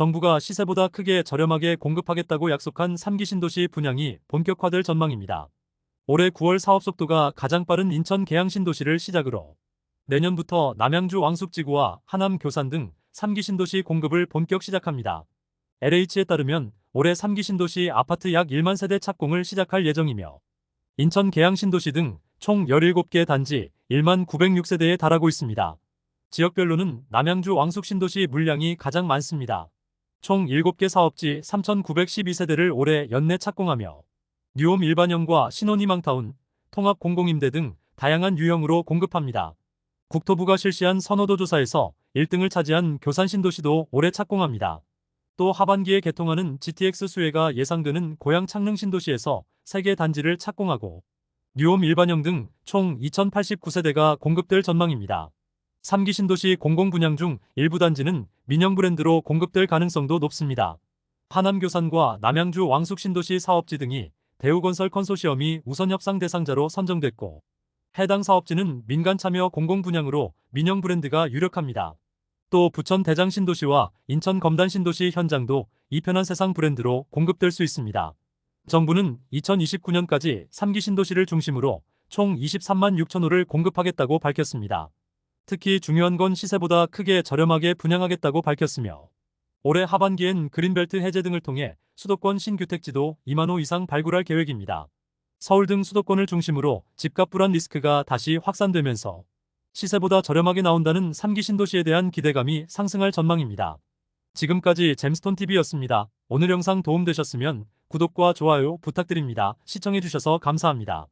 정부가 시세보다 크게 저렴하게 공급하겠다고 약속한 3기 신도시 분양이 본격화될 전망입니다. 올해 9월 사업 속도가 가장 빠른 인천 계양 신도시를 시작으로 내년부터 남양주 왕숙지구와 하남 교산 등 3기 신도시 공급을 본격 시작합니다. LH에 따르면 올해 3기 신도시 아파트 약 1만 세대 착공을 시작할 예정이며 인천 계양 신도시 등 총 17개 단지 1만 906세대에 달하고 있습니다. 지역별로는 남양주 왕숙 신도시 물량이 가장 많습니다. 총 7개 사업지 3,912세대를 올해 연내 착공하며 뉴홈 일반형과 신혼희망타운, 통합 공공임대 등 다양한 유형으로 공급합니다. 국토부가 실시한 선호도 조사에서 1등을 차지한 교산 신도시도 올해 착공합니다. 또 하반기에 개통하는 GTX 수혜가 예상되는 고양 창릉 신도시에서 3개 단지를 착공하고 뉴홈 일반형 등 총 2,089세대가 공급될 전망입니다. 3기 신도시 공공분양 중 일부 단지는 민영 브랜드로 공급될 가능성도 높습니다. 하남 교산과 남양주 왕숙 신도시 사업지 등이 대우건설 컨소시엄이 우선 협상 대상자로 선정됐고 해당 사업지는 민간 참여 공공분양으로 민영 브랜드가 유력합니다. 또 부천 대장 신도시와 인천 검단 신도시 현장도 이 편한 세상 브랜드로 공급될 수 있습니다. 정부는 2029년까지 3기 신도시를 중심으로 총 23만 6천 호를 공급하겠다고 밝혔습니다. 특히 중요한 건 시세보다 크게 저렴하게 분양하겠다고 밝혔으며 올해 하반기엔 그린벨트 해제 등을 통해 수도권 신규택지도 2만 호 이상 발굴할 계획입니다. 서울 등 수도권을 중심으로 집값 불안 리스크가 다시 확산되면서 시세보다 저렴하게 나온다는 3기 신도시에 대한 기대감이 상승할 전망입니다. 지금까지 잼스톤TV였습니다. 오늘 영상 도움되셨으면 구독과 좋아요 부탁드립니다. 시청해주셔서 감사합니다.